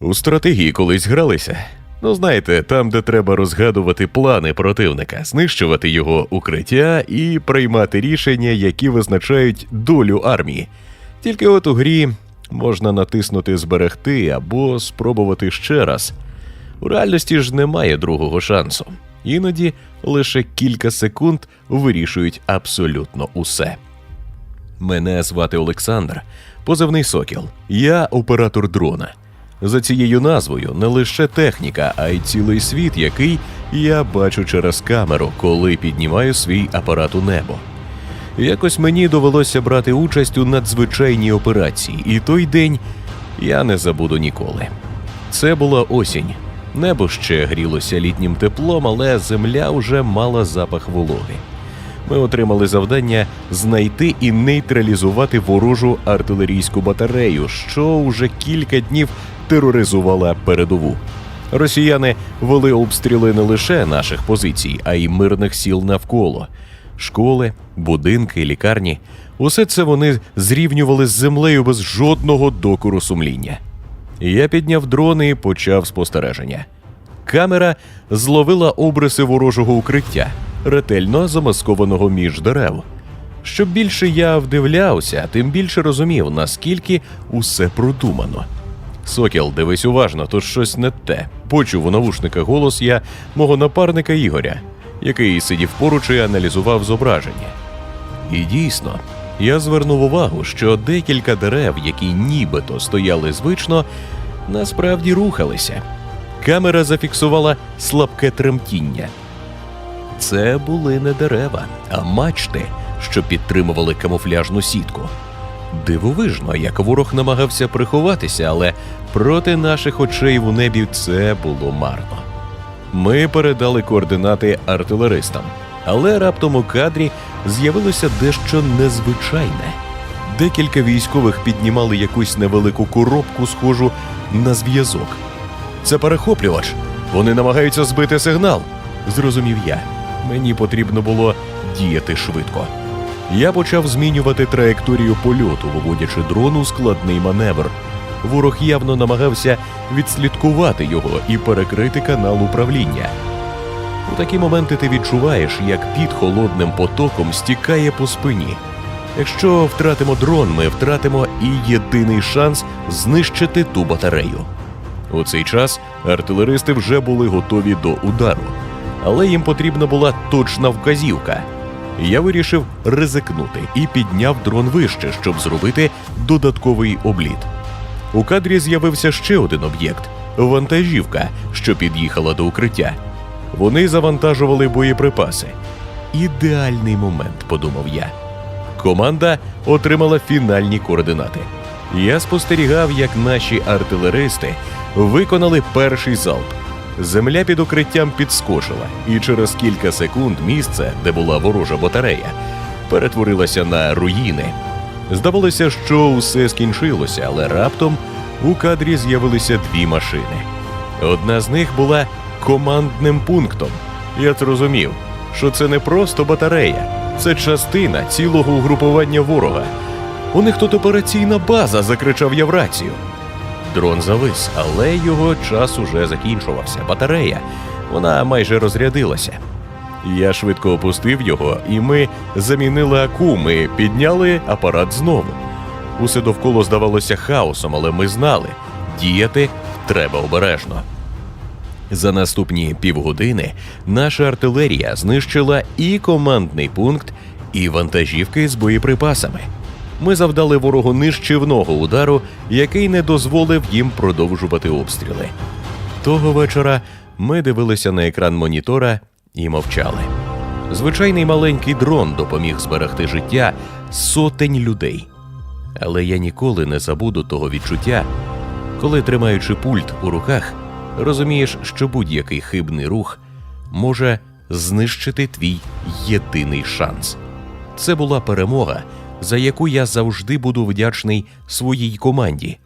У стратегії колись гралися. Ну, знаєте, там, де треба розгадувати плани противника, знищувати його укриття і приймати рішення, які визначають долю армії. Тільки от у грі можна натиснути зберегти або спробувати ще раз. У реальності ж немає другого шансу. Іноді лише кілька секунд вирішують абсолютно усе. Мене звати Олександр, позивний Сокіл. Я оператор дрона. За цією назвою не лише техніка, а й цілий світ, який я бачу через камеру, коли піднімаю свій апарат у небо. Якось мені довелося брати участь у надзвичайній операції, і той день я не забуду ніколи. Це була осінь. Небо ще грілося літнім теплом, але земля вже мала запах вологи. Ми отримали завдання знайти і нейтралізувати ворожу артилерійську батарею, що уже кілька днів тероризувала передову. Росіяни вели обстріли не лише наших позицій, а й мирних сіл навколо. Школи, будинки, лікарні усе це вони зрівнювали з землею без жодного докору сумління. Я підняв дрони і почав спостереження. Камера зловила обриси ворожого укриття, ретельно замаскованого між дерев. Що більше я вдивлявся, тим більше розумів, наскільки усе продумано. Сокіл, дивись уважно, тут щось не те. Почув у навушниках голос я мого напарника Ігоря, який сидів поруч і аналізував зображення. І дійсно, я звернув увагу, що декілька дерев, які нібито стояли звично, насправді рухалися. Камера зафіксувала слабке тремтіння. Це були не дерева, а мачти, що підтримували камуфляжну сітку. Дивовижно, як ворог намагався приховатися, але проти наших очей в небі це було марно. Ми передали координати артилеристам, але раптом у кадрі з'явилося дещо незвичайне. Декілька військових піднімали якусь невелику коробку, схожу на зв'язок. Це перехоплювач. Вони намагаються збити сигнал. Зрозумів я. Мені потрібно було діяти швидко. Я почав змінювати траєкторію польоту, виводячи дрон у складний маневр. Ворог явно намагався відслідкувати його і перекрити канал управління. У такі моменти ти відчуваєш, як під холодним потоком стікає по спині. Якщо втратимо дрон, ми втратимо і єдиний шанс знищити ту батарею. У цей час артилеристи вже були готові до удару, але їм потрібна була точна вказівка. Я вирішив ризикнути і підняв дрон вище, щоб зробити додатковий обліт. У кадрі з'явився ще один об'єкт вантажівка, що під'їхала до укриття. Вони завантажували боєприпаси. Ідеальний момент, подумав я. Команда отримала фінальні координати. Я спостерігав, як наші артилеристи виконали перший залп. Земля під укриттям підскочила, і через кілька секунд місце, де була ворожа батарея, перетворилося на руїни. Здавалося, що усе скінчилося, але раптом у кадрі з'явилися дві машини. Одна з них була командним пунктом. Я зрозумів, що це не просто батарея, це частина цілого угрупування ворога. У них тут операційна база, закричав я в рацію. Дрон завис, але його час уже закінчувався. Батарея, вона майже розрядилася. Я швидко опустив його, і ми замінили акум і підняли апарат знову. Усе довкола здавалося хаосом, але ми знали, діяти треба обережно. За наступні півгодини наша артилерія знищила і командний пункт, і вантажівки з боєприпасами. Ми завдали ворогу нищівного удару, який не дозволив їм продовжувати обстріли. Того вечора ми дивилися на екран монітора і мовчали. Звичайний маленький дрон допоміг зберегти життя сотень людей. Але я ніколи не забуду того відчуття, коли, тримаючи пульт у руках, розумієш, що будь-який хибний рух може знищити твій єдиний шанс. Це була перемога, за яку я завжди буду вдячний своїй команді.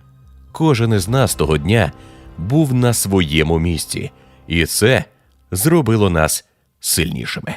Кожен із нас того дня був на своєму місці, і це зробило нас сильнішими.